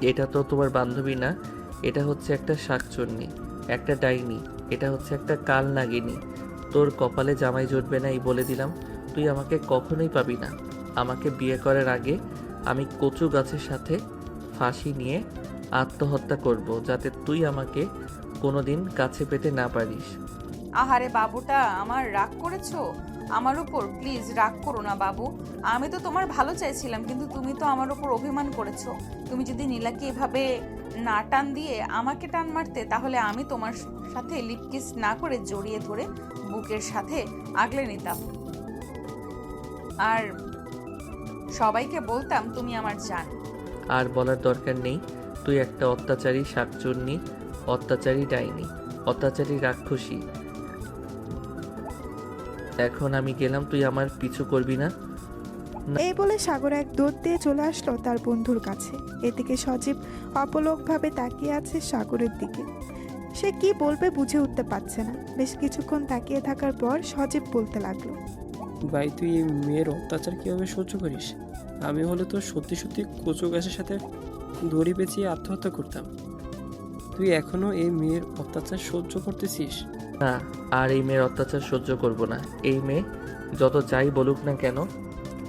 এটা তো তোমার বান্ধবী না, এটা হচ্ছে একটা শাকচন্নি, একটা ডাইনি, এটা হচ্ছে একটা কাল নাগিনী। তোর কপালে জামাই জুটবে না, এই বলে দিলাম। তুই আমাকে কখনোই পাবি না। আমাকে বিয়ে করার আগে আমি কচু গাছের সাথে ফাঁসি নিয়ে আত্মহত্যা করব, যাতে তুই আমাকে কোনোদিন কাছে পেতে না পারিস। আহারে বাবুটা, আমার রাগ করেছ? আমার উপর প্লিজ রাগ করো না বাবু। আমি তো তোমার ভালো চাইছিলাম, কিন্তু তুমি তো আমার উপর অভিমান করেছ। তুমি যদি নীলাকে এভাবে না টান দিয়ে আমাকে টান মারতে, তাহলে আমি তোমার সাথে লিপকিস না করে জড়িয়ে ধরে বুকের সাথে আগলে নিতাম। আর সবাইকে বলতাম, তুমি আমার জান। আর বলার দরকার নেই। তুই একটা অত্যাচারী শাকচুন্নি, অত্যাচারী ডাইনি, অত্যাচারী রাক্ষসী। এখন আমি গেলাম তুই আমার পিছু করবি না? এই বলে সাগর এক দৌড় দিয়ে চলে আসলো তার বন্ধুর কাছে। এদিকে সজীব অপলকভাবে তাকিয়ে আছে সাগরের দিকে। সে কি বলবে বুঝে উঠতে পারছে না। বেশ কিছুক্ষণ তাকিয়ে থাকার পর সজীব বলতে লাগল ভাই তুই এই মেয়ের অত্যাচার কীভাবে সহ্য করিস? আমি হলে তো সত্যি সত্যি কচু গাছের সাথে দড়ি পেঁচিয়ে আত্মহত্যা করতাম। তুই এখনও এই মেয়ের অত্যাচার সহ্য করতেছিস? না আর এই মেয়ের অত্যাচার সহ্য করব না। এই মেয়ে যত যাই বলুক না কেন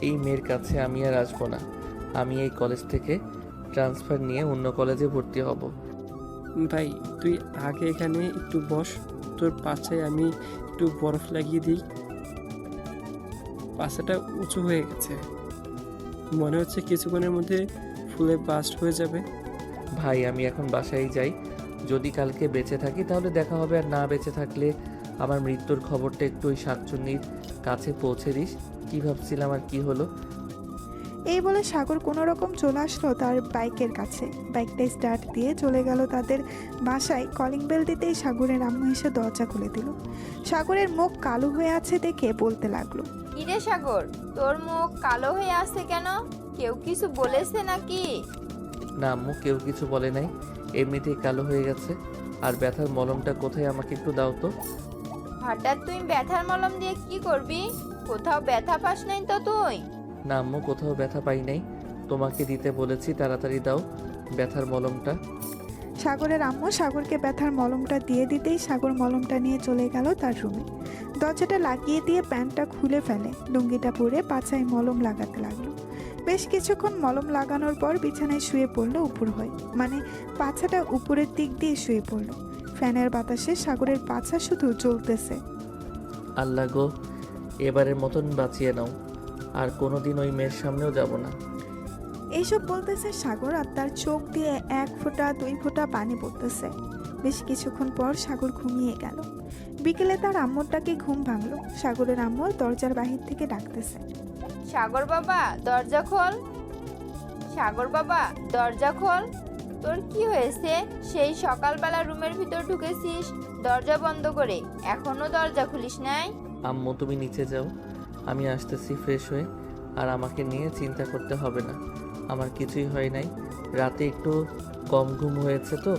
এই মেয়ের কাছে আমি আর আসব না। আমি এই কলেজ থেকে ট্রান্সফার নিয়ে অন্য কলেজে ভর্তি হব। ভাই তুই আগে এখানে একটু বস। তোর পাছায় আমি একটু বরফ লাগিয়ে দিই। পাছাটা উঁচু হয়ে গেছে। মনে হচ্ছে কিছুক্ষণের মধ্যে ফুলে বাস্ট হয়ে যাবে। ভাই আমি এখন বাসায় যাই। যদি কালকে বেঁচে থাকি তাহলে দেখা হবে আর না বেঁচে থাকলে আমার মৃত্যুর খবরটা একটু ওই শাকচুন্নির কাছে পৌঁছে দিস। কি ভাবছিলাম আর কি হলো? এই বলে সাগর কোনো রকম চলে আসলো তার বাইকের কাছে। বাইকটা স্টার্ট দিয়ে চলে গেল তাদের বাসায়। কলিং বেল দিতেই সাগরের আম্মু এসে দরজা খুলে দিল। সাগরের মুখ কালো হয়ে আছে দেখে বলতে লাগল কিরে সাগর তোর মুখ কালো হয়ে আছে কেন? কেউ কিছু বলেছে নাকি? না আম্মু কেউ কিছু বলে নাই। এমনিতেই কালো হয়ে গেছে। আর ব্যথার মলমটা কোথায় আমাকে একটু দাও তো। হঠাৎ তুই ব্যথার মলম দিয়ে কি করবি? কোথাও ব্যথা পাস নাই তো তুই। না আম্মু কোথাও ব্যথা পাই নাই। তোমাকে দিতে বলেছি তাড়াতাড়ি দাও ব্যথার মলমটা। সাগরের আম্মু সাগরকে ব্যথার মলমটা দিয়ে দিতেই সাগর মলমটা নিয়ে চলে গেল তার রুমে দরজাটা লাগিয়ে দিয়ে প্যান্টটা খুলে ফেলে। লুঙ্গিটা পরে পাছায় মলম লাগাতে লাগল। বেশ কিছুক্ষণ মলম লাগানোর পর বিছানায় শুয়ে পড়ল উপর হয়ে। মানে পাছাটা উপরের দিক দিয়ে শুয়ে পড়ল। ফ্যানের বাতাসে সাগরের পাছা শুধু জ্বলতেছে। আল্লাহ গো এবারের মতন বাঁচিয়ে নাও। আর কোনোদিন ওই মেয়ের সামনেও যাব না। এইসব বলতেছে সাগর আর তার চোখ দিয়ে এক ফোঁটা দুই ফোঁটা পানি পড়তেছে। বেশ কিছুক্ষণ পর সাগর ঘুমিয়ে গেল। বিকেলে তার আম্মুর ডাকে ঘুম ভাঙলো। সাগরের আম্মর দরজার বাহির থেকে ডাকতেছে। সাগর বাবা দরজা খোল। সাগর বাবা দরজা খোল। তোর কি হয়েছে? সেই সকালবেলা রুমের ভিতর ঢুকেছিস দরজা বন্ধ করে। এখনও দরজা খুলিস নাই? আম্মু তুমি নিচে যাও। আমি আসতেছি ফ্রেশ হয়ে। আর আমাকে নিয়ে চিন্তা করতে হবে না। আমার কিছুই হয় নাই। রাতে একটু কম ঘুম হয়েছে তো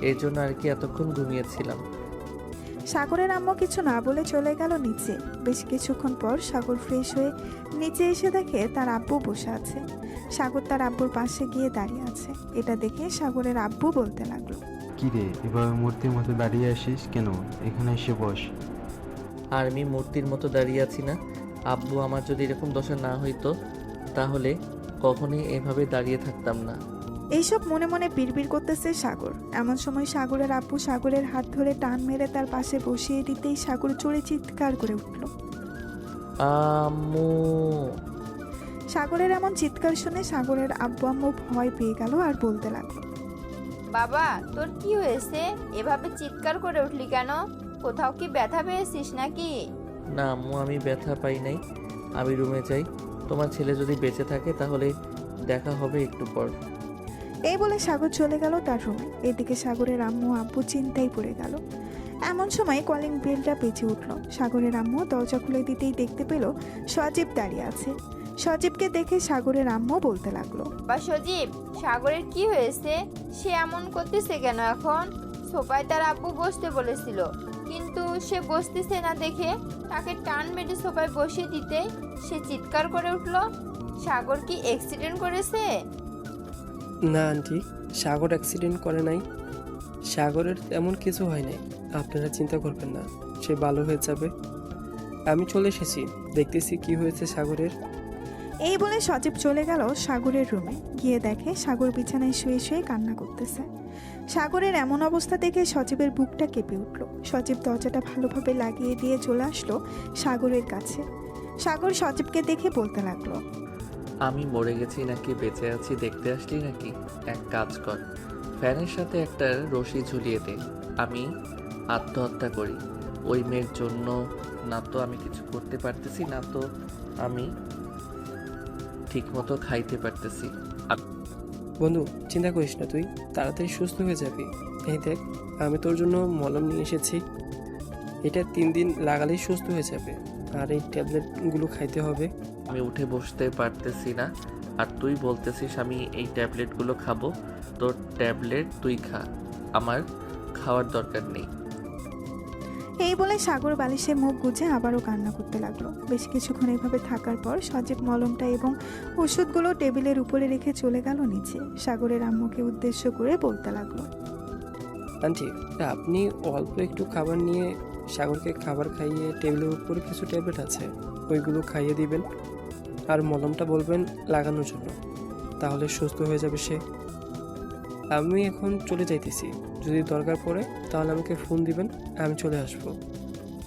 এর জন্য আর কি এতক্ষণ ঘুমিয়েছিলাম। সাগরের আম্মু কিছু না বলে চলে গেল নিচে। বেশ কিছুক্ষণ পর সাগর ফ্রেশ হয়ে নিচে এসে দেখে তার আব্বু বসে আছে। সাগর তার আব্বুর পাশে গিয়ে দাঁড়িয়ে আছে। এটা দেখে সাগরের আব্বু বলতে লাগল কি রে এভাবে মূর্তির মতো দাঁড়িয়ে আসিস কেন? এখানে এসে বস। আর আমি মূর্তির মতো দাঁড়িয়ে আছি না। আব্বু আমার যদি এরকম দশা না হইতো তাহলে কখনোই এভাবে দাঁড়িয়ে থাকতাম না। এইসব মনে মনে বিড়বিড় করতেছে সাগর। এমন সময় সাগরের আব্বু সাগরের হাত ধরে টান মেরে তার পাশে বসিয়ে দিতেই সাগর চড়ে চিৎকার করে উঠল। আম্মু। সাগরের এমন চিৎকার শুনে সাগরের আব্বু আম্মু ভয় পেয়ে গেল আর বলতে লাগল। বাবা তোর কি হয়েছে? এভাবে চিৎকার করে উঠলি কেন? কোথাও কি ব্যথা পেয়েছিস নাকি? না আম্মু আমি ব্যথা পাই নাই। আমি রুমে যাই। তোমার ছেলে যদি বেঁচে থাকে তাহলে দেখা হবে একটু পর। এই বলে সাগর চলে গেল তার রুমে। এদিকে সাগরের আম্মু আব্বু চিন্তায় পড়ে গেল। এমন সময় কলিং বেলটা বেঁচে উঠল। সাগরের আম্মু দরজা খুলে দিতেই দেখতে পেল সজীব দাঁড়িয়ে আছে। সজীবকে দেখে সাগরের আম্মু বলতে লাগল বা সজীব সাগরের কি হয়েছে? সে এমন করতেছে কেন এখন? সোফায় তার আব্বু বসতে বলেছিল কিন্তু সে বসতেছে না দেখে তাকে টান মেরে সোফায় বসিয়ে দিতে সে চিৎকার করে উঠল সাগর কি অ্যাক্সিডেন্ট করেছে? না আন্টি সাগর অ্যাক্সিডেন্ট করে নাই। সাগরের তেমন কিছু হয় নাই। আপনারা চিন্তা করবেন না সে ভালো হয়ে যাবে। আমি চলে এসেছি দেখতেছি কি হয়েছে সাগরের। এই বলে সজীব চলে গেল সাগরের রুমে। গিয়ে দেখে সাগর বিছানায় শুয়ে শুয়ে কান্না করতেছে। সাগরের এমন অবস্থা দেখে সজীবের বুকটা কেঁপে উঠল। সজীব দরজাটা ভালোভাবে লাগিয়ে দিয়ে চলে আসলো সাগরের কাছে। সাগর সজীবকে দেখে বলতে লাগল আমি মরে গেছি নাকি বেঁচে আছি দেখতে আসলি নাকি? এক কাজ কর ফ্যানের সাথে একটা রশি ঝুলিয়ে দে। আমি আত্মহত্যা করি। ওই মেয়ের জন্য না তো আমি কিছু করতে পারতেছি না তো আমি ঠিকমতো খাইতে পারতেছি। বন্ধু চিন্তা করিস না তুই তাড়াতাড়ি সুস্থ হয়ে যাবি। এই দেখ আমি তোর জন্য মলম নিয়ে এসেছি। এটা তিন দিন লাগালেই সুস্থ হয়ে যাবে। আর এই ট্যাবলেটগুলো খাইতে হবে। আমি উঠে বসতে পারতেছি না। আর তুই বলতেছিস আমি এই ট্যাবলেটগুলো খাব। তোর ট্যাবলেট তুই খা। আমার খাওয়ার দরকার নেই। এই বলে সাগর বালিশে মুখ গুজে আবারও কান্না করতে লাগল। বেশ কিছুক্ষণ এভাবে থাকার পর সজীব মলমটা এবং ওষুধগুলো টেবিলের উপরে রেখে চলে গেল নিচে। সাগরের আম্মুকে উদ্দেশ্য করে বলতে লাগল। আন্টি, আপনি অল্প একটু খাবার নিয়ে সাগরকে খাবার খাইয়ে টেবিলের উপরে কিছু ট্যাবলেট আছে, ওইগুলো খাইয়ে দিবেন। আর মলমটা বলবেন লাগানোর জন্য। তাহলে সুস্থ হয়ে যাবে সে। আমি এখন চলে যাইতেছি। যদি দরকার পড়ে তাহলে আমাকে ফোন দিবেন আমি চলে আসব।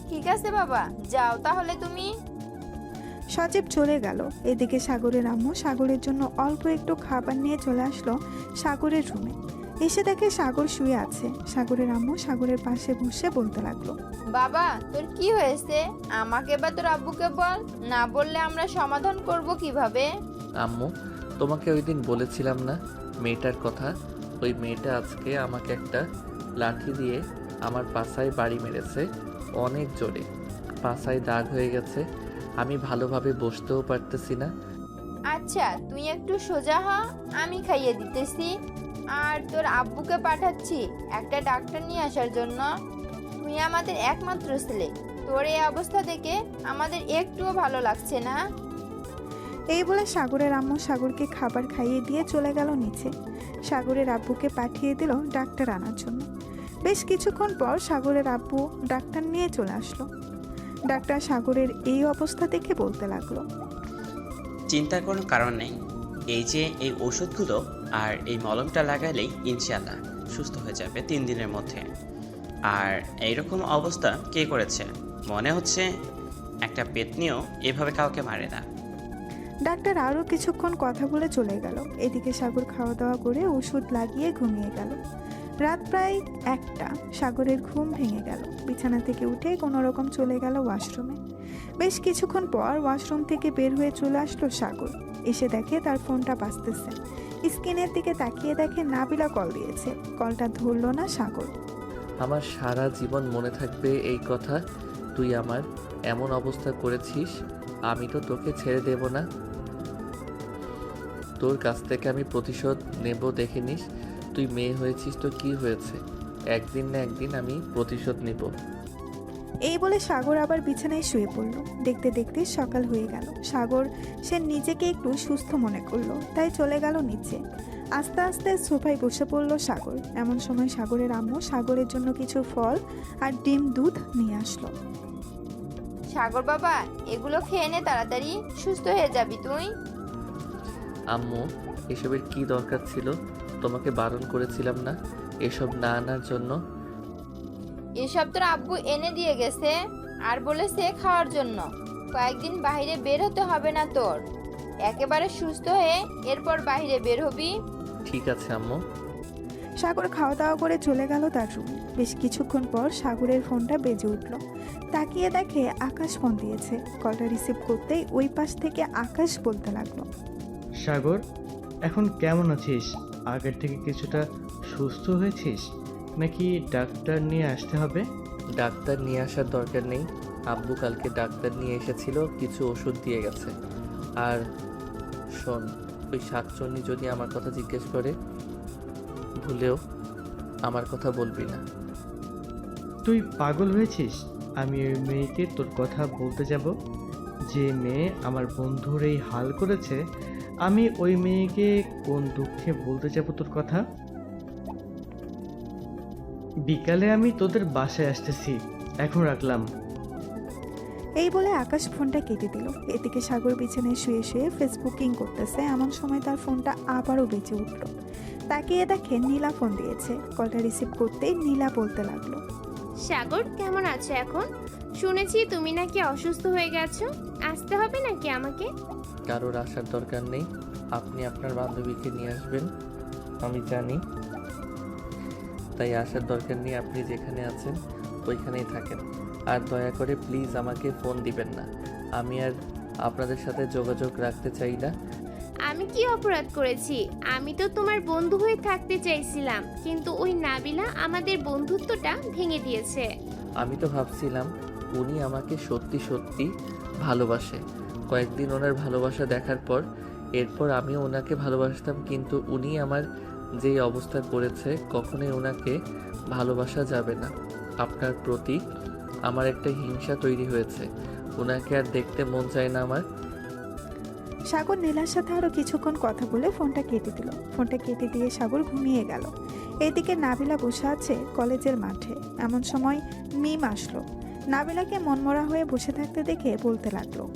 ঠিক আছে বাবা যাও তাহলে তুমি। সজীব চলে গেল। এদিকে সাগরের আম্মু সাগরের জন্য অল্প একটু খাবার নিয়ে চলে আসলো সাগরের রুমে এসে দেখে সাগর শুয়ে আছে। সাগরের আম্মু সাগরের পাশে বসে বলতে লাগল। বাবা তোর কি হয়েছে? আমাকে বা তোর আব্বুকে বল। না বললে আমরা সমাধান করব কীভাবে? আম্মু তোমাকে ওই দিন বলেছিলাম না মেয়েটার কথা? ওই মেয়েটা আজকে আমাকে একটা লাঠি দিয়ে আমার পাছায় বাড়ি মেরেছে অনেক জোরে। পাছায় দাগ হয়ে গেছে আমি ভালোভাবে বসতেও পারতেছি না। আচ্ছা তুই একটু সোজা হ আমি খাইয়ে দিতেছি। আর তোর আব্বুকে পাঠাচ্ছি একটা ডাক্তার নিয়ে আসার জন্য। তুই আমাদের একমাত্র ছেলে। তোর এই অবস্থা দেখে আমাদের একটুও ভালো লাগছে না। এই বলে সাগরের আম্মু সাগরকে খাবার খাইয়ে দিয়ে চলে গেল নিচে। সাগরের আব্বুকে পাঠিয়ে দিল ডাক্তার আনার জন্য। বেশ কিছুক্ষণ পর সাগরের আব্বু ডাক্তার নিয়ে চলে আসলো। ডাক্তার সাগরের এই অবস্থা দেখে বলতে লাগল, চিন্তার কোনো কারণ নেই। এই যে এই ওষুধগুলো আর এই মলমটা লাগালেই ইনশাল্লাহ সুস্থ হয়ে যাবে তিন দিনের মধ্যে। আর এইরকম অবস্থা কে করেছে? মনে হচ্ছে একটা পেতনিও এভাবে কাউকে মারে না। ডাক্তার আরও কিছুক্ষণ কথা বলে চলে গেল। এদিকে সাগর খাওয়া দাওয়া করে ওষুধ লাগিয়ে ঘুমিয়ে গেল। রাত প্রায় একটা। সাগরের ঘুম ভেঙে গেল। বিছানা থেকে উঠে কোনো রকম চলে গেল ওয়াশরুমে। বেশ কিছুক্ষণ পর ওয়াশরুম থেকে বের হয়ে চলে আসলো সাগর। এসে দেখে তার ফোনটা বাঁচতেছে স্ক্রিনের দিকে তাকিয়ে দেখে নাবিলা কল দিয়েছে। কলটা ধরলো না সাগর। আমার সারা জীবন মনে থাকবে এই কথা। তুই আমার এমন অবস্থা করেছিস, আমি তো তোকে ছেড়ে দেব না। তোর কাছ থেকে আমি প্রতিশোধ নেব দেখে নিস। তুই মেয়ে হয়েছিস তো কি হয়েছে? একদিন না একদিন আমি প্রতিশোধ নেব। এই বলে সাগর আবার বিছানায় শুয়ে পড়ল। দেখতে দেখতে সকাল হয়ে গেল। সাগর সে নিজেকে একটু সুস্থ মনে করল তাই চলে গেল নিচে। আস্তে আস্তে সোফায় বসে পড়ল সাগর। এমন সময় সাগরের আম্মু সাগরের জন্য কিছু ফল আর ডিম দুধ নিয়ে আসলো। সাগর বাবা এগুলো খেয়ে নে তাড়াতাড়ি। সুস্থ হয়ে যাবি তুই। আম্মু এসবের কি দরকার ছিল? তোমাকে বারণ করেছিলাম না এসব না আনার জন্য? এসব তোর আব্বু এনে দিয়ে গেছে আর বলেছে খাওয়ার জন্য। কয়েকদিন বাইরে বের হতে হবে না তোর। একেবারে সুস্থ হয়ে এরপর বাইরে বের হবি। ঠিক আছে আম্মু। সাগর খাওয়া দাওয়া করে চলে গেল তার রুমে। বেশ কিছুক্ষণ পর সাগরের ফোনটা বেজে উঠল। তাকিয়ে দেখে আকাশ ফোন দিয়েছে। কলটা রিসিভ করতেই ওই পাশ থেকে আকাশ বলতে লাগল। সাগর এখন কেমন আছিস? আগের থেকে কিছুটা সুস্থ হয়েছিস? নাকি ডাক্তার নিয়ে আসতে হবে? ডাক্তার নিয়ে আসার দরকার নেই। আব্বু কালকে ডাক্তার নিয়ে এসেছিল কিছু ওষুধ দিয়ে গেছে। আর শোন ওই শাকচন্নি যদি আমার কথা জিজ্ঞেস করে ভুলেও আমার কথা বলবি না। তুই পাগল হয়েছিস? আমি ওই মেয়েকে তোর কথা বলতে যাব। যে মেয়ে আমার বন্ধুর এই হাল করেছে আমি ওই মেয়েকে কোন দুঃখে বলতে যাব তোর কথা? বিকালে আমি তোদের বাসায় আসতেছি এখন রাখলাম। এই বলে আকাশ ফোনটা কেটে দিল। এদিকে সাগর বিছানায় শুয়ে শুয়ে ফেসবুকিং করতেছে এমন সময় তার ফোনটা আবারও বেঁচে উঠল। তাকিয়ে দেখে নীলা ফোন দিয়েছে। কলটা রিসিভ করতেই নীলা বলতে লাগল। সাগর কেমন আছো এখন? শুনেছি তুমি নাকি অসুস্থ হয়ে গেছো। আসতে হবে নাকি আমাকে? কারোর আসার দরকার নেই। আপনি আপনার বান্ধবীকে নিয়ে আসবেন আমি জানি। তাই আসার দরকার নেই আপনি যেখানে আছেন ওইখানেই থাকেন। আর দয়া করে প্লিজ আমাকে ফোন দিবেন না। আমি আর আপনাদের সাথে যোগাযোগ রাখতে চাই না। আমি কি অপরাধ করেছি? আমি তো তোমার বন্ধু হয়ে থাকতে চাইছিলাম কিন্তু ওই নাবিলা আমাদের বন্ধুত্বটা ভেঙে দিয়েছে। আমি তো ভাবছিলাম উনি আমাকে সত্যি সত্যি ভালোবাসে। কয়েকদিন ওনার ভালোবাসা দেখার পর, এরপর আমিও ওনাকে ভালোবাসতাম, কিন্তু উনি আমার যেই অবস্থা করেছে, কখনোই ওনাকে ভালোবাসা যাবে না। আপনার প্রতি আমার একটা হিংসা তৈরি হয়েছে। ওনাকে আর দেখতে মন চায় না আমার। সাগর নীলার সাথে আরও কিছুক্ষণ কথা বলে ফোনটা কেটে দিল। ফোনটা কেটে দিয়ে সাগর ঘুমিয়ে গেল। এদিকে নাবিলা বসে আছে কলেজের মাঠে। এমন সময় মিম আসলো। নাবিলাকে মনমরা হয়ে বসে থাকতে দেখে বলতে লাগল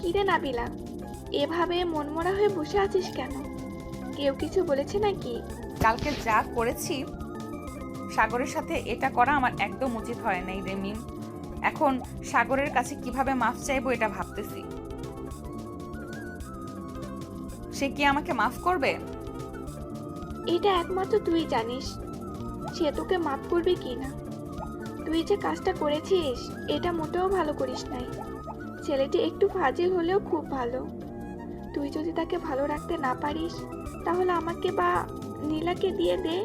কিরে নাবিলা এভাবে মনমরা হয়ে বসে আছিস কেন? কেউ কিছু বলেছে নাকি? কালকে যা করেছি সাগরের সাথে এটা করা আমার একদম উচিত হয় নাই রে মিম। এখন সাগরের কাছে কীভাবে মাফ চাইব এটা ভাবতেছি। সে কি আমাকে মাফ করবে? এটা একমাত্র তুই জানিস সে তোকে মাফ করবে কি না তুই যে কাজটা করেছিস, এটা মোটেও ভালো করিস নাই। ছেলেটি একটু ফাজিল হলেও খুব ভালো। তুই যদি তাকে ভালো রাখতে না পারিস, তাহলে আমাকে বা নীলাকে দিয়ে দে।